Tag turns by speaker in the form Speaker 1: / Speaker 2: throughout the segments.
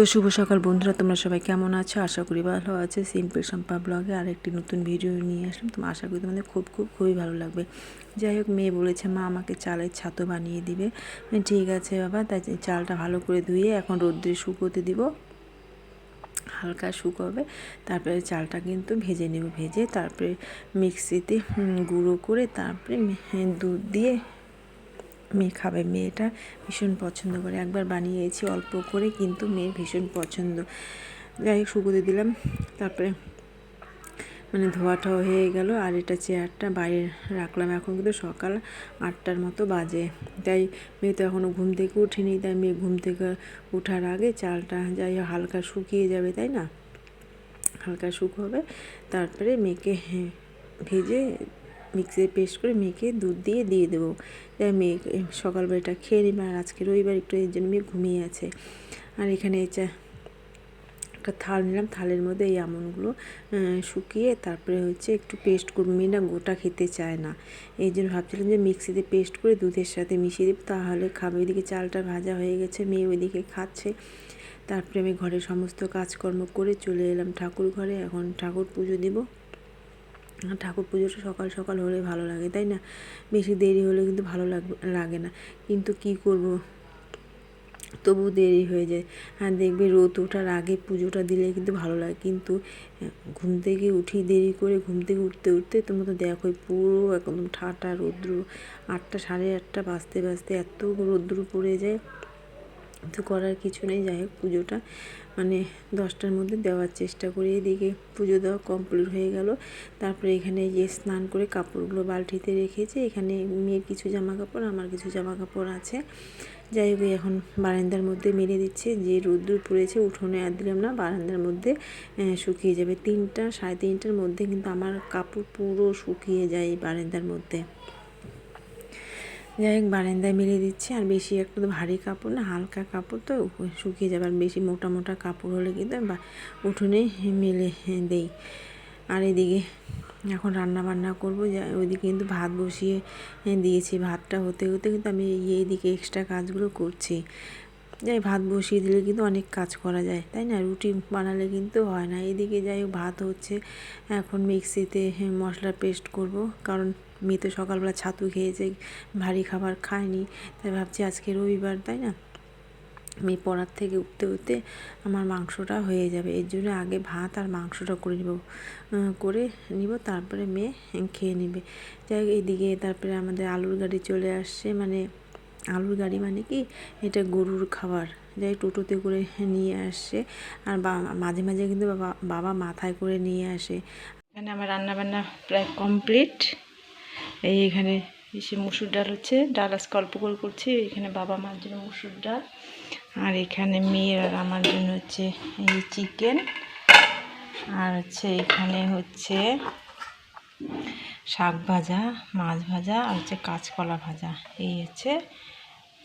Speaker 1: তো শুভ সকাল বন্ধুরা তোমরা সবাই কেমন আছো? আশা করি ভালো আছে। সিম্পল সম্পা ব্লগে আর একটি নতুন ভিডিও নিয়ে আসলাম। তোমার আশা করি তোমাদের খুব খুব খুবই ভালো লাগবে। যাই হোক মেয়ে বলেছে মা আমাকে চালের ছাতো বানিয়ে দিবে। আমি, ঠিক আছে বাবা তাই চালটা ভালো করে ধুয়ে এখন রোদ্রে শুকোতে দিব। হালকা শুকোবে তারপরে চালটা কিন্তু ভেজে নেব ভেজে তারপরে মিক্সিতে গুঁড়ো করে তারপরে দুধ দিয়ে মেয়ে খাবে। মেয়েটা ভীষণ পছন্দ করে। একবার বানিয়েছি অল্প করে, কিন্তু মেয়ের ভীষণ পছন্দ। যাই হোক, শুকোতে দিলাম। তারপরে মানে ধোয়াটাও হয়ে গেল আর এটা চেয়ারটা বাইরে রাখলাম। এখন কিন্তু সকাল আটটার মতো বাজে। তাই মেয়ে তো এখনও ঘুম থেকে উঠেনি তাই মেয়ে ঘুম থেকে ওঠার আগে চালটা যাই হালকা শুকিয়ে যাবে, তাই না? হালকা শুকোবে। তারপরে মেয়েকে ভেজে মিক্সিতে পেস্ট করে মেয়েকে দুধ দিয়ে দিয়ে দেবো। মেয়ে সকালবেলাটা খেয়ে নেবে আর আজকে রবিবার একটু এর জন্য মেয়ে ঘুমিয়ে আছে। আর এখানে চা একটা থাল নিলাম, থালের মধ্যে এই আমনগুলো শুকিয়ে তারপরে হচ্ছে একটু পেস্ট করব। মেয়ে না গোটা খেতে চায় না। এই জন্য ভাবছিলাম যে মিক্সিতে পেস্ট করে দুধের সাথে মিশিয়ে দেবো, তাহলে খাবে। ওইদিকে চালটা ভাজা হয়ে গেছে, মেয়ে ওইদিকে খাচ্ছে। তারপরে আমি ঘরের সমস্ত কাজকর্ম করে চলে এলাম ঠাকুর ঘরে। এখন ঠাকুর পুজো দিব। ঠাকুর পুজোটা সকাল সকাল হলে ভালো লাগে, তাই না? বেশি দেরি হলে কিন্তু ভালো লাগে না। কিন্তু কি করব? তবু দেরি হয়ে যায়। আর দেখবে রোদ ওঠার আগে পুজোটা দিলে কিন্তু ভালো লাগে। কিন্তু ঘুম থেকে উঠি দেরি করে, ঘুম থেকে উঠতে উঠতে তোমরা তো দেখো পুরো একদম ঠাটা রৌদ্র, আটটা সাড়ে আটটা বাজতে বাজতে এত রৌদ্র পড়ে যায়। তো করার কিছু নেই। যাই হোক, পুজোটা মানে দশটার মধ্যে দেওয়ার চেষ্টা করি। এদিকে পুজো দেওয়া কমপ্লিট হয়ে গেল। তারপরে এখানে যে স্নান করে কাপড়গুলো বালতিতে রেখেছি। এখানে মেয়ের কিছু জামা কাপড় আমার কিছু জামা কাপড় আছে। যাই হোক, এখন বারান্দার মধ্যে মেরে দিচ্ছে। যে রোদ্দুর পড়েছে, উঠোনে আর দিলাম না। বারান্দার মধ্যে শুকিয়ে যাবে। তিনটা, সাড়ে তিনটার মধ্যে কিন্তু আমার কাপড় পুরো শুকিয়ে যায় বারান্দার মধ্যে। যাই হোক, বারান্দায় মেলে দিচ্ছি। আর বেশি একটা তো ভারী কাপড় না, হালকা কাপড় তো শুকিয়ে যাবে। আর বেশি মোটা মোটা কাপড় হলে কিন্তু বা উঠোনে মেলে দেই। আর এদিকে এখন রান্না বান্না করব। যা ওইদিকে কিন্তু ভাত বসিয়ে দিয়েছি। ভাতটা হতে হতে কিন্তু আমি এই- এইদিকে এক্সট্রা কাজগুলো করছি। যাই ভাত বসিয়ে দিলে কিন্তু অনেক কাজ করা যায়, তাই না? রুটি বানালে কিন্তু হয় না। এদিকে যাই ভাত হচ্ছে। এখন মিক্সিতে মশলা পেস্ট করব। কারণ মেয়ে তো সকালবেলা ছাতু খেয়েছে ভারী খাবার খায়নি, তাই ভাবছি আজকে রবিবার, তাই না? মেয়ে পড়ার থেকে উঠতে উঠতে আমার মাংসটা হয়ে যাবে, এর জন্য আগে ভাত আর মাংসটা করে নিব করে নিব, তারপরে মেয়ে খেয়ে নেবে। যাই হোক, এদিকে তারপরে আমাদের আলুর গাড়ি চলে আসছে মানে আলুর গাড়ি মানে কি? এটা গরুর খাবার, যাই টোটোতে করে নিয়ে আসছে, আর মাঝে মাঝে কিন্তু বাবা বাবা মাথায় করে নিয়ে আসে। এখানে আমার রান্না বান্না প্রায় কমপ্লিট এই এখানে এসে মুসুর ডাল হচ্ছে, ডাল আজকে অল্প করে করছি, এখানে বাবা মার জন্য মুসুর ডাল, আর এখানে মেয়ের আর আমার জন্য হচ্ছে এই চিকেন আর হচ্ছে এখানে হচ্ছে শাক ভাজা, মাছ ভাজা, আর হচ্ছে কাঁচকলা ভাজা। এই হচ্ছে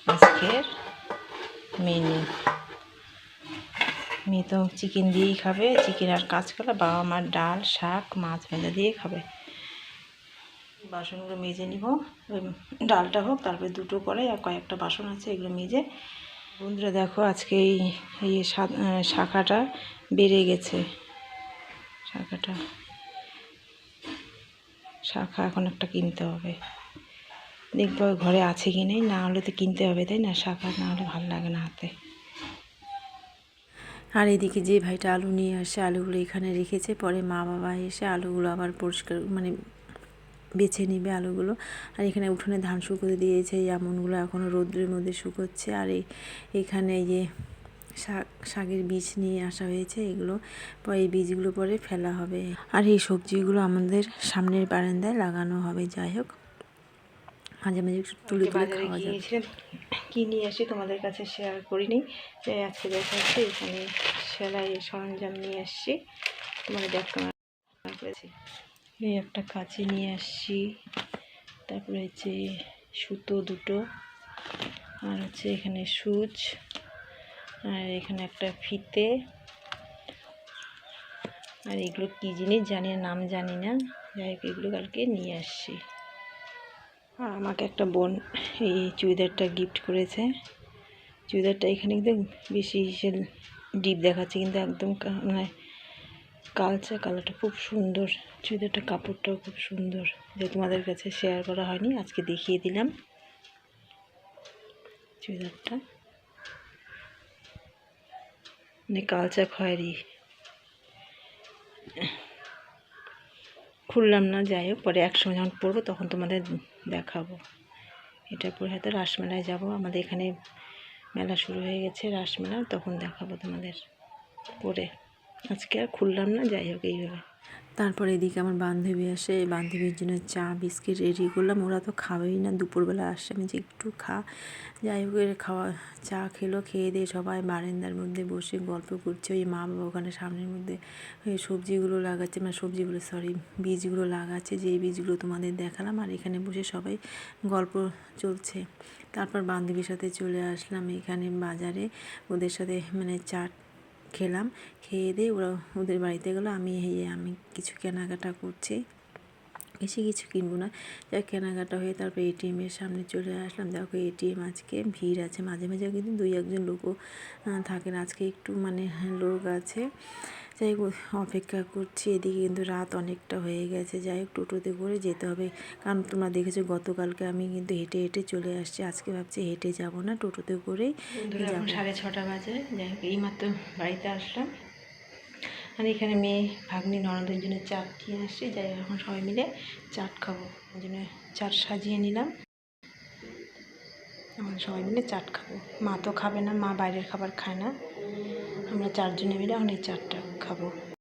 Speaker 1: আজকের মেনু মেয়ে তো চিকেন দিয়েই খাবে চিকেন আর কাঁচকলা, বাবা মার ডাল, শাক, মাছ ভাজা দিয়ে খাবে। বাসনগুলো মেজে নিব, ওই ডালটা হোক, তারপরে দুটো কড়াই আর কয়েকটা বাসন আছে, এগুলো মেজে। বন্ধুরা দেখো আজকে এই এই শাখাটা বেড়ে গেছে। শাখাটা, শাখা এখন একটা কিনতে হবে। দেখতে হবে ঘরে আছে কি নেই, না হলে তো কিনতে হবে, তাই না? শাখা না হলে ভালো লাগে না হাতে। আর এদিকে যে ভাইটা আলু নিয়ে আসে, আলুগুলো এখানে রেখেছে, পরে মা বাবা এসে আলুগুলো আবার পরিষ্কার মানে বেছে নিবে আলুগুলো। আর এখানে উঠোনে ধান শুকোতে দিয়েছে এই আমনগুলো এখনও রৌদ্রের মধ্যে শুকোচ্ছে। আর এই এখানে যে শাক শাকের বীজ নিয়ে আসা হয়েছে এগুলো পরে এই বীজগুলো পরে ফেলা হবে। আর এই সবজিগুলো আমাদের সামনের বারান্দায় লাগানো হবে যাই হোক। মাঝে মাঝে একটু তুলে তুলে খাওয়া যাবে কি নিয়ে আসি তোমাদের কাছে শেয়ার করিনি। তাই আজকে দেখা যাচ্ছে এখানে সেলাই সরঞ্জাম নিয়ে আসছি। তোমাদের দেখতে করেছি এই একটা কাঁচি নিয়ে আসছি। তারপরে হচ্ছে সুতো দুটো, আর হচ্ছে এখানে সুচ, আর এখানে একটা ফিতে, আর এগুলো কী জিনিস জানি নাম জানি না। যাই হোক, এগুলো কালকে নিয়ে আসছি। আর আমাকে একটা বোন এই চুড়িদারটা গিফট করেছে। চুড়িদারটা এখানে কিন্তু বেশি ডিপ দেখাচ্ছে, কিন্তু একদম মানে কালচে কালারটা খুব সুন্দর। চুড়িদারটা কাপড়টাও খুব সুন্দর। যে তোমাদের কাছে শেয়ার করা হয়নি, আজকে দেখিয়ে দিলাম। চুড়িদারটা। মানে কালচা খয়েরি। খুললাম না, যাই হোক, পরে একসঙ্গে যখন পরবো তখন তোমাদের দেখাবো। এটা পরে হয়তো রাসমেলায় যাব। আমাদের এখানে মেলা শুরু হয়ে গেছে রাসমেলা, তখন দেখাবো তোমাদের পরে। আজকে আর খুললাম না, যাই হোক এইভাবে। তারপর এদিকে আমার বান্ধবী আসে, বান্ধবীর জন্য চা, বিস্কিট রেডি করলাম। ওরা তো খাবেই না, দুপুরবেলা আসছে আমি যে একটু খা। যাই হোক খাওয়া, চা খেলো, খেয়ে দিয়ে সবাই বারান্দার মধ্যে বসে গল্প করছে। ওই মা বাবা ওখানে সামনের মধ্যে ওই সবজিগুলো লাগাচ্ছে মানে সবজিগুলো সরি বীজগুলো লাগাচ্ছে। যে বীজগুলো তোমাদের দেখালাম, আর এখানে বসে সবাই গল্প চলছে। তারপর বান্ধবীর সাথে চলে আসলাম এখানে বাজারে। ওদের সাথে মানে চাট খেলাম। খেয়ে দিয়ে ওরা ওদের বাড়িতে গেলো। আমি এই আমি কিছু কেনাকাটা করছি। বেশি কিছু কিনবো না। যা কেনাকাটা হয়ে তারপর এটিএমের সামনে চলে আসলাম। দেখো এটিএম আজকে ভিড় আছে। মাঝে মাঝে কিন্তু দুই একজন লোকও থাকে থাকেন। আজকে একটু মানে লোক আছে। যাই হোক অপেক্ষা করছি। এদিকে কিন্তু রাত অনেকটা হয়ে গেছে। যাই হোক টোটোতে করে যেতে হবে। কারণ তোমরা দেখেছ গতকালকে আমি কিন্তু হেঁটে হেঁটে চলে আসছি। আজকে ভাবছি হেঁটে যাব না টোটোতে করেই যাব। সাড়ে ছটা বাজে। যাই হোক এইমাত্র বাড়িতে আসলাম। আর এখানে মেয়ে ভাগ্নি ননদের জন্য চাট নিয়ে আসছি। যাই হোক এখন সবাই মিলে চাট খাব। ওই জন্য চাট সাজিয়ে নিলাম। আমরা সবাই মিলে চাট খাব। মা তো খাবে না মা বাইরের খাবার খায় না। আমরা চারজনে মিলে এখন এই চাটটা খাব